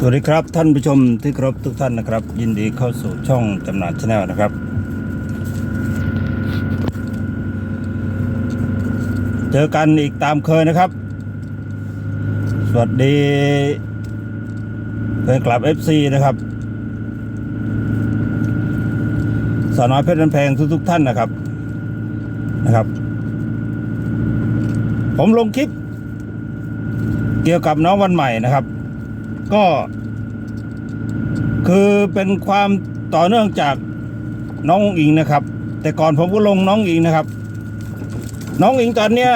สวัสดีครับท่านผู้ชมที่ครพทุกท่านนะครับ ยินดีเข้าสู่ช่องจำหนาชาแนลนะครับ เจอกันอีกตามเคยนะครับ สวัสดีแฟนคลับ FC นะครับสาวน้อยเพชรน้ำแพงทุกๆท่านนะครับนะครับ ผมลงคลิป เกี่ยวกับน้องวันใหม่นะครับ ก็ คือเป็นความต่อเนื่องจากน้องอิงนะครับ แต่ก่อนผมก็ลงน้องอิงนะครับ น้องอิงตอนเนี้ย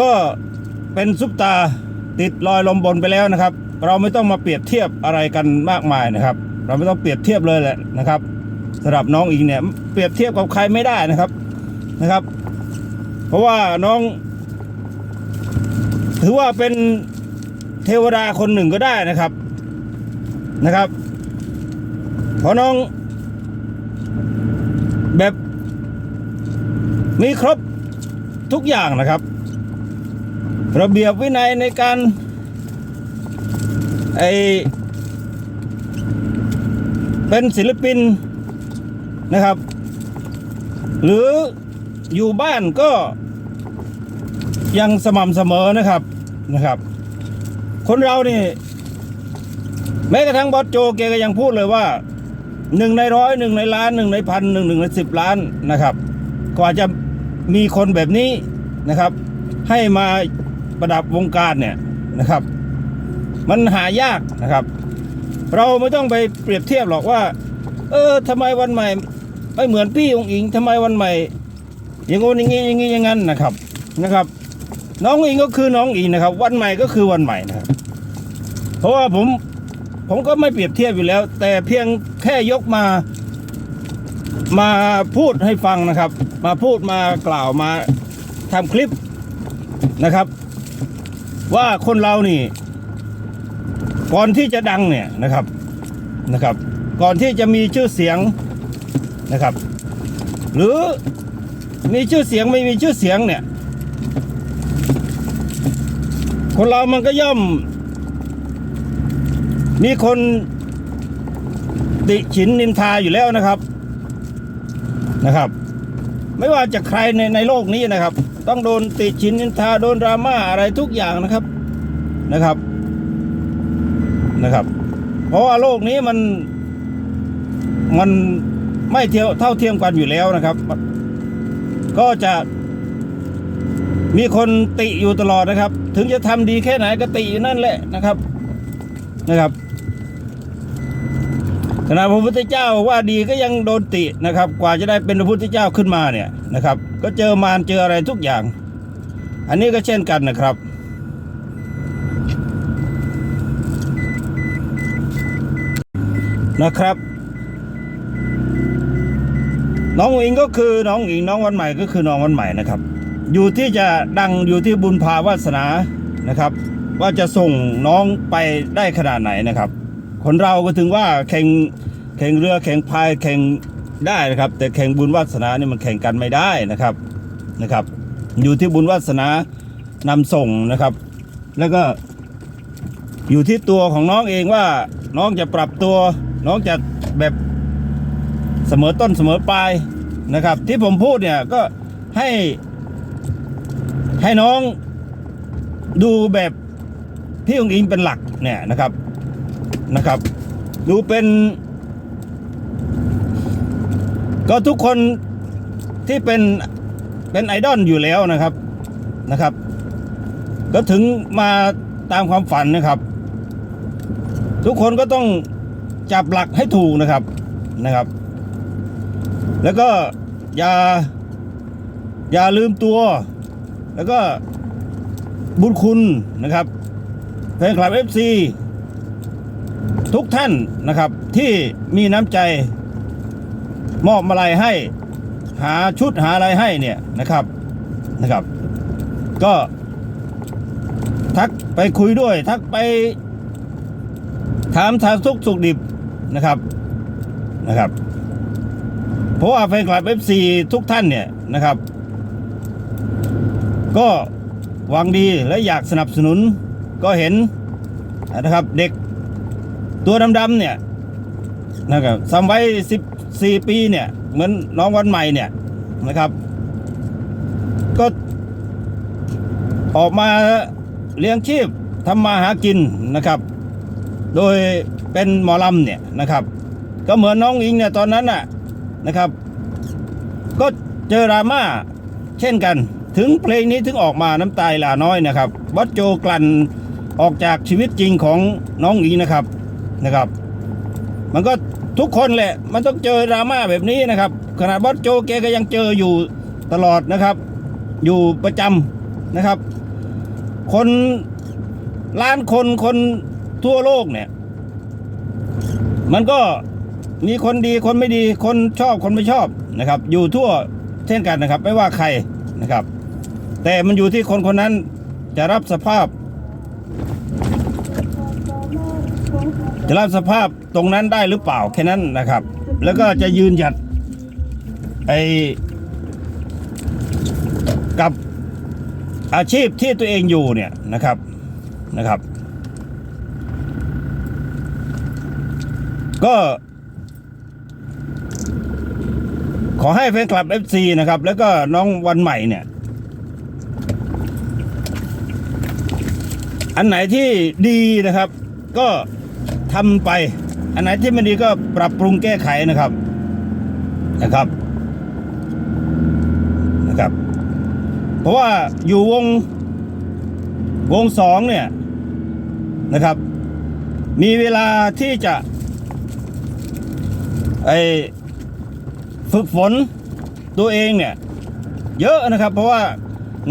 ก็เป็นซุปตาติดลอยลมบนไปแล้วนะครับ เราไม่ต้องมาเปรียบเทียบอะไรกันมากมายนะครับ เราไม่ต้องเปรียบเทียบเลยแหละนะครับสำหรับน้องอิงเนี่ยเปรียบเทียบกับใครไม่ได้นะครับนะครับ เพราะว่าน้อง ถือว่าเป็น เทวดาคนหนึ่งก็ได้นะครับนะครับเพราะน้อง แบบมีครบทุกอย่างนะครับ ระเบียบวินัยในการไอเป็นศิลปินนะครับ หรืออยู่บ้านก็ยังสม่ำเสมอนะครับนะครับ คนเรานี่ แม้กระทั่งบอสโจแกก็ยังพูดเลยว่าหนึ่งในร้อยหนึ่งในล้านหนึ่งในพันหนึ่งหนึ่งในสิบล้านนะครับกว่าจะมีคนแบบนี้นะครับ ให้มาประดับวงการเนี่ยนะครับ มันหายากนะครับ เราไม่ต้องไปเปรียบเทียบหรอกว่า เออทำไมวันใหม่ ไม่เหมือนพี่องค์อิงทำไมวันใหม่ อย่างงู้นอย่างงี้อย่างงี้อย่างนั้นนะครับนะครับ น้องอิงก็คือน้องอิงนะครับ วันใหม่ก็คือวันใหม่นะครับ เพราะว่าผมผมก็ไม่เปรียบเทียบอยู่แล้ว แต่เพียงแค่ยกมา มาพูดให้ฟังนะครับ มาพูดมากล่าวมาทำคลิปนะครับ ว่าคนเรานี่ก่อนที่จะดังเนี่ยนะครับนะครับ ก่อนที่จะมีชื่อเสียงนะครับ หรือมีชื่อเสียงไม่มีชื่อเสียงเนี่ย คนเรามันก็ย่อม มีคนติฉินนินทาอยู่แล้วนะครับนะครับ ไม่ว่าจะใครในในโลกนี้นะครับ ต้องโดนติฉินนินทาโดนดราม่าอะไรทุกอย่างนะครับนะครับนะครับ เพราะว่าโลกนี้มันมันไม่เทียวเท่าเทียมกันอยู่แล้วนะครับ ก็จะ มีคนติอยู่ตลอดนะครับ ถึงจะทำดีแค่ไหนก็ติอยู่นั่นแหละนะครับนะครับขณะพระพุทธเจ้าว่าดีก็ยังโดนตินะครับ กว่าจะได้เป็นพระพุทธเจ้าขึ้นมาเนี่ยนะครับ ก็เจอมารเจออะไรทุกอย่าง อันนี้ก็เช่นกันนะครับนะครับ น้องอิงก็คือน้องอิงน้องวันใหม่ก็คือน้องวันใหม่นะครับ อยู่ที่จะดังอยู่ที่บุญภาวาสนานะครับ ว่าจะส่งน้องไปได้ขนาดไหนนะครับ คนเราก็ถึงว่าแข่งแข่งเรือแข่งพายแข่งได้นะครับ แต่แข่งบุญวาสนานี่มันแข่งกันไม่ได้นะครับนะครับ อยู่ที่บุญวาสนานำส่งนะครับ แล้วก็อยู่ที่ตัวของน้องเองว่าน้องจะปรับตัว น้องจะแบบเสมอต้นเสมอปลายนะครับ ที่ผมพูดเนี่ยก็ให้ ให้น้องดูแบบพี่องค์อิงเป็นหลักเนี่ยนะครับนะครับ ดูเป็น ก็ทุกคนที่เป็นเป็นไอดอลอยู่แล้วนะครับนะครับ ก็ถึงมาตามความฝันนะครับ ทุกคนก็ต้องจับหลักให้ถูกนะครับนะครับ แล้วก็อย่าอย่าลืมตัว แล้วก็บุญคุณนะครับแฟนคลับ FC ทุกท่านนะครับที่มีน้ำใจมอบมาลัยให้ หาชุดหาอะไรให้เนี่ยนะครับนะครับ ก็ทักไปคุยด้วย ทักไปถามทางทุกสุขดิบนะครับนะครับ เพราะว่าแฟนคลับ FC ทุกท่านเนี่ยนะครับ ก็หวังดีและอยากสนับสนุนก็เห็นนะครับเด็กตัวดำๆเนี่ยนะครับซ้ำไว้สิบสี่ปีเนี่ย เหมือนน้องวันใหม่เนี่ยนะครับ ก็ออกมาเลี้ยงชีพทำมาหากินนะครับ โดยเป็นหมอลำเนี่ยนะครับ ก็เหมือนน้องอิงเนี่ยตอนนั้นน่ะนะครับ ก็เจอดราม่าเช่นกัน ถึงเพลงนี้ถึงออกมาน้ำตายหลาน้อยนะครับวัดโจกลั่นออกจากชีวิตจริงของน้องอิงนะครับนะครับ มันก็ทุกคนแหละมันต้องเจอดราม่าแบบนี้นะครับขนาดวัดโจแกก็ยังเจออยู่ตลอดนะครับ อยู่ประจำนะครับ คนล้านคนคนทั่วโลกเนี่ย มันก็มีคนดีคนไม่ดีคนชอบคนไม่ชอบนะครับ อยู่ทั่วเช่นกันนะครับ ไม่ว่าใครนะครับ แต่มันอยู่ที่คนคนนั้นจะรับสภาพ จะรับสภาพตรงนั้นได้หรือเปล่าแค่นั้นนะครับ แล้วก็จะยืนหยัดไอกับอาชีพที่ตัวเองอยู่เนี่ยนะครับนะครับ ก็ขอให้แฟนคลับ FC นะครับ แล้วก็น้องวันใหม่เนี่ย อันไหนที่ดีนะครับ ก็ทำไป อันไหนที่ไม่ดีก็ปรับปรุงแก้ไขนะครับนะครับนะครับ เพราะว่าอยู่วงวงสองเนี่ยนะครับ มีเวลาที่จะไอฝึกฝนตัวเองเนี่ย เยอะนะครับ เพราะว่า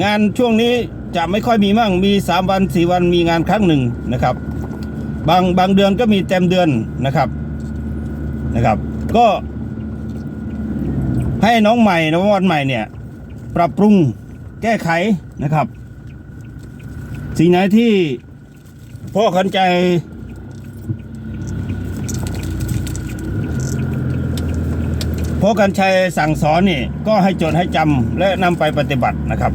งานช่วงนี้ จะไม่ค่อยมีมั่งมีสามวันสี่วันมีงานครั้งหนึ่งนะครับ บางบางเดือนก็มีเต็มเดือนนะครับนะครับ ก็ให้น้องใหม่น้องวันใหม่เนี่ย ปรับปรุงแก้ไขนะครับ สิ่งไหนที่พ่อขันใจพอกันชัยสั่งสอนนี่ก็ให้จดให้จำและนำไปปฏิบัตินะครับ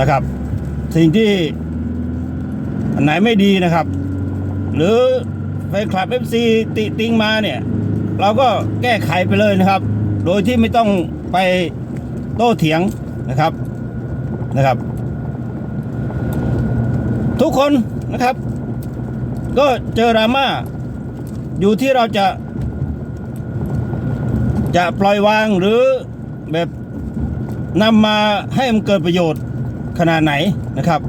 นะครับ สิ่งที่อันไหนไม่ดีนะครับ หรือแฟนคลับ FC ติติงมาเนี่ย เราก็แก้ไขไปเลยนะครับ โดยที่ไม่ต้องไปโต้เถียงนะครับนะครับ ทุกคนนะครับ ก็เจอดราม่าอยู่ที่เราจะ จะปล่อยวางหรือแบบนำมาให้มันเกิดประโยชน์ ขนาดไหนนะครับ